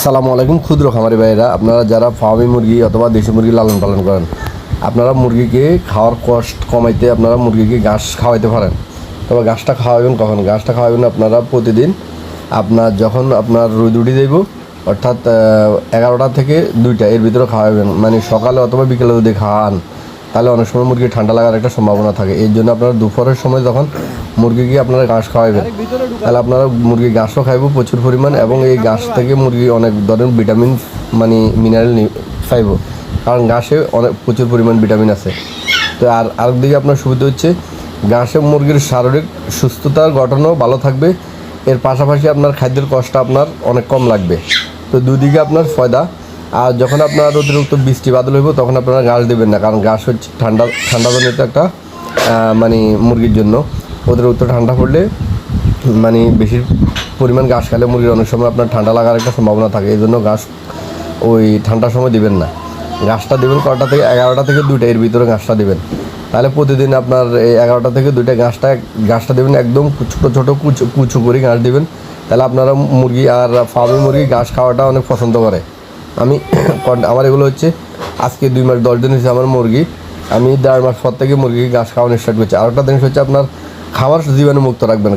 আসসালামু আলাইকুম ক্ষুদ্র খামারি ভাইয়েরা। আপনারা যারা ফার্মি মুরগি অথবা দেশি মুরগি লালন পালন করেন, আপনারা মুরগিকে খাওয়ার কষ্ট কমাইতে আপনারা মুরগিকে ঘাস খাওয়াইতে পারেন। তবে ঘাসটা খাওয়াবেন কখন? ঘাসটা খাওয়াবেন আপনারা প্রতিদিন আপনার যখন আপনার রোদ উঠে যাইব, অর্থাৎ এগারোটা থেকে দুইটা, এর ভিতরে খাওয়াবেন মানে সকালে অথবা বিকেলে যদি খাওয়ান তাহলে অনেক সময় মুরগি ঠান্ডা লাগার একটা সম্ভাবনা থাকে। এর জন্য আপনারা দুপুরের সময় যখন মুরগিকে আপনারা ঘাস খাওয়াবেন তাহলে আপনারা মুরগি ঘাসও খাইব প্রচুর পরিমাণ এবং এই ঘাস থেকে মুরগি অনেক ধরনের ভিটামিন মানে মিনারেল পাইব কারণ ঘাসে অনেক প্রচুর পরিমাণ ভিটামিন আছে। তো আর আরেকদিকে আপনার সুবিধা হচ্ছে ঘাসে মুরগির শারীরিক সুস্থতার গঠনও ভালো থাকবে। এর পাশাপাশি আপনার খাদ্যের কষ্ট আপনার অনেক কম লাগবে। তো দুদিকে আপনার ফয়দা। আর যখন আপনার অতিরিক্ত বৃষ্টি বাদল হইব তখন আপনারা ঘাস দেবেন না। কারণ ঘাস হচ্ছে ঠান্ডা ঠান্ডা ঠান্ডাজনিত একটা মানে মুরগির জন্য। অতিরিক্ত ঠান্ডা পড়লে মানে বেশি পরিমাণ ঘাস খেলে মুরগির অনেক সময় আপনার ঠান্ডা লাগার একটা সম্ভাবনা থাকে, এই জন্য ঘাস ওই ঠান্ডার সময় দিবেন না। ঘাসটা দেবেন কটা থেকে, এগারোটা থেকে দুইটা, এর ভিতরে ঘাসটা দেবেন। তাহলে প্রতিদিন আপনার এই এগারোটা থেকে দুইটা ঘাসটা ঘাসটা দেবেন একদম ছোটো ছোটো কুচু কুচু করে ঘাস দেবেন। তাহলে আপনারা মুরগি আর ফার্মি মুরগি ঘাস খাওয়াটা অনেক পছন্দ করে। আমি আমার এগুলো হচ্ছে আজকে দুই মাস, দশ দিন হচ্ছে আমার মুরগি। আমি দেড় মাস পর থেকে মুরগি ঘাস খাওয়ানো স্টার্ট করছি। আরেকটা জিনিস হচ্ছে আপনার খাবার জীবাণু মুক্ত রাখবেন।